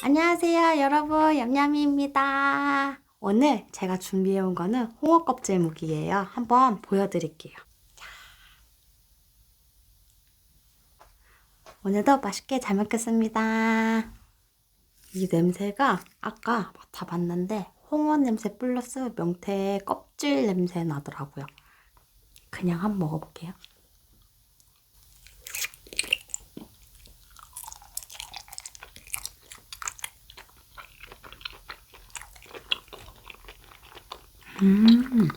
안녕하세요, 여러분. 얌얌이입니다. 오늘 제가 준비해 온 거는 홍어 껍질 무기예요. 한번 보여드릴게요. 자. 오늘도 맛있게 잘 먹겠습니다. 이 냄새가 아까 맡아봤는데 홍어 냄새 플러스 명태 껍질 냄새 나더라고요. 그냥 한번 먹어볼게요. 음.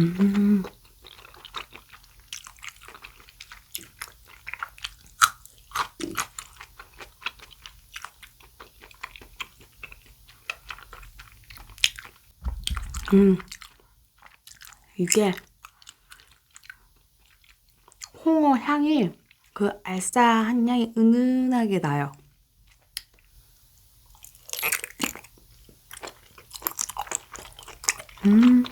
음. 음. 이게 홍어 향이 그 알싸한 향이 은은하게 나요. 음.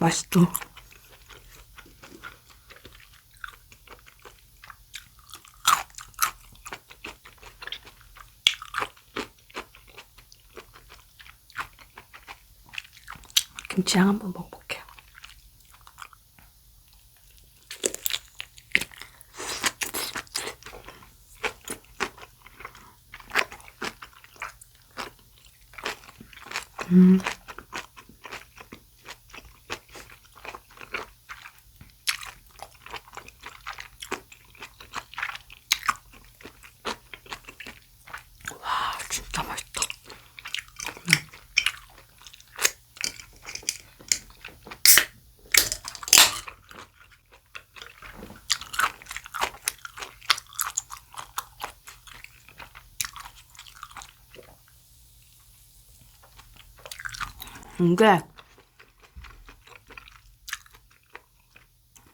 맛있죠? 김치랑 한번 먹어볼게요. 음. 와, 진짜 맛있다. 이게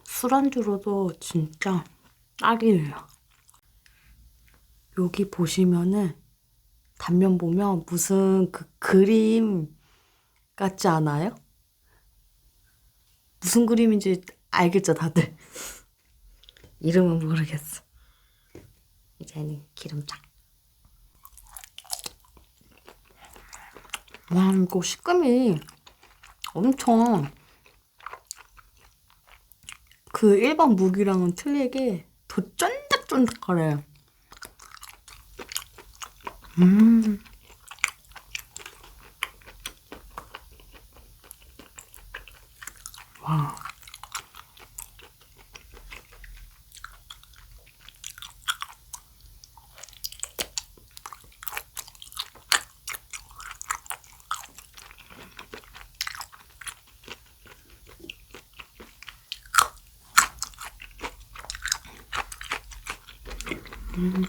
술안주로도 진짜 딱이에요. 여기 보시면은 단면 보면 무슨 그 그림 같지 않아요? 무슨 그림인지 알겠죠, 다들? 이름은 모르겠어. 이제는 기름장. 와, 이거 식감이 엄청 그 일반 무기랑은 틀리게 더 쫀득쫀득하래요. 음. 음.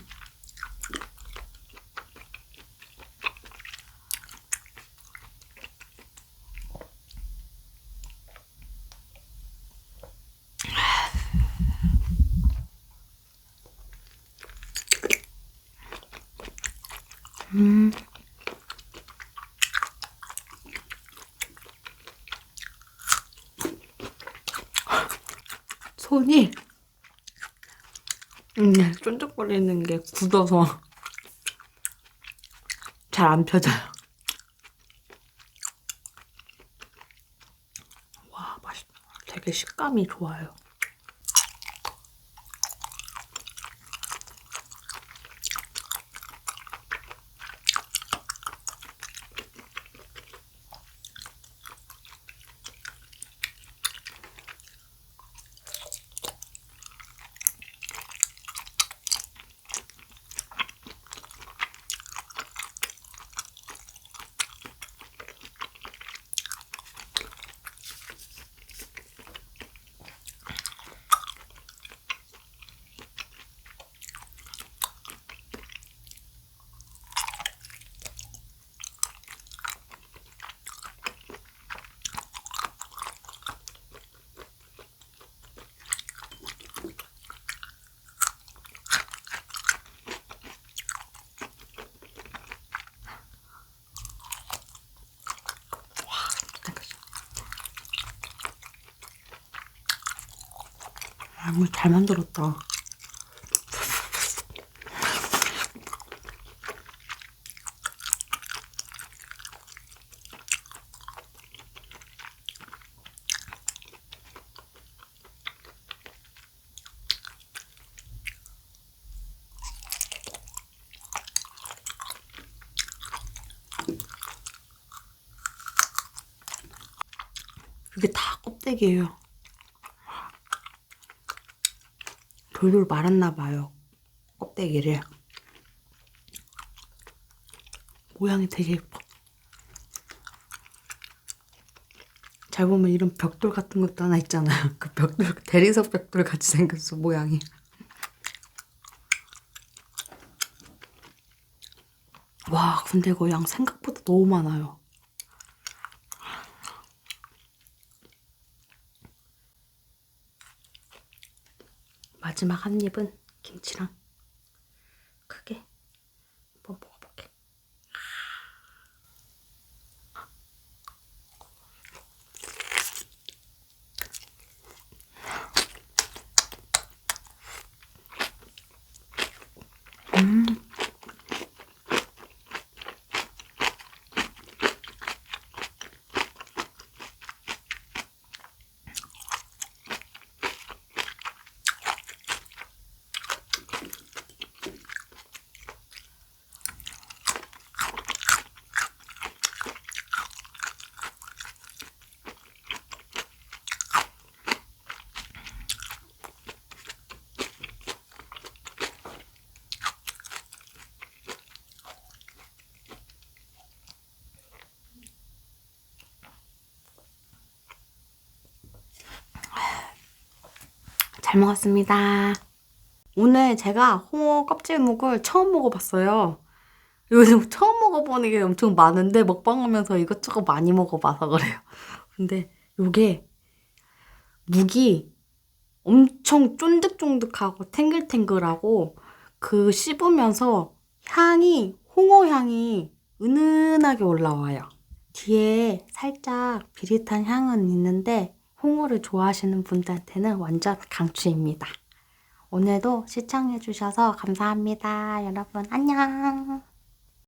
손이 음, 쫀득거리는 게 굳어서 잘 안 펴져요. 와, 맛있다. 되게 식감이 좋아요. 아, 이거 잘 만들었다. 이게 다 껍데기예요. 돌돌 말았나 봐요. 껍데기를. 모양이 되게 예뻐. 잘 보면 이런 벽돌 같은 것도 하나 있잖아요. 그 벽돌, 대리석 벽돌 같이 생겼어, 모양이. 와, 근데 이거 양 생각보다 너무 많아요. 마지막 한 입은 김치랑 크게 한번 먹어볼게. 잘 먹었습니다. 오늘 제가 홍어 껍질묵을 처음 먹어봤어요. 요즘 처음 먹어보는 게 엄청 많은데 먹방하면서 이것저것 많이 먹어봐서 그래요. 근데 요게 묵이 엄청 쫀득쫀득하고 탱글탱글하고 그 씹으면서 향이 홍어 향이 은은하게 올라와요. 뒤에 살짝 비릿한 향은 있는데 홍어를 좋아하시는 분들한테는 완전 강추입니다. 오늘도 시청해주셔서 감사합니다. 여러분, 안녕!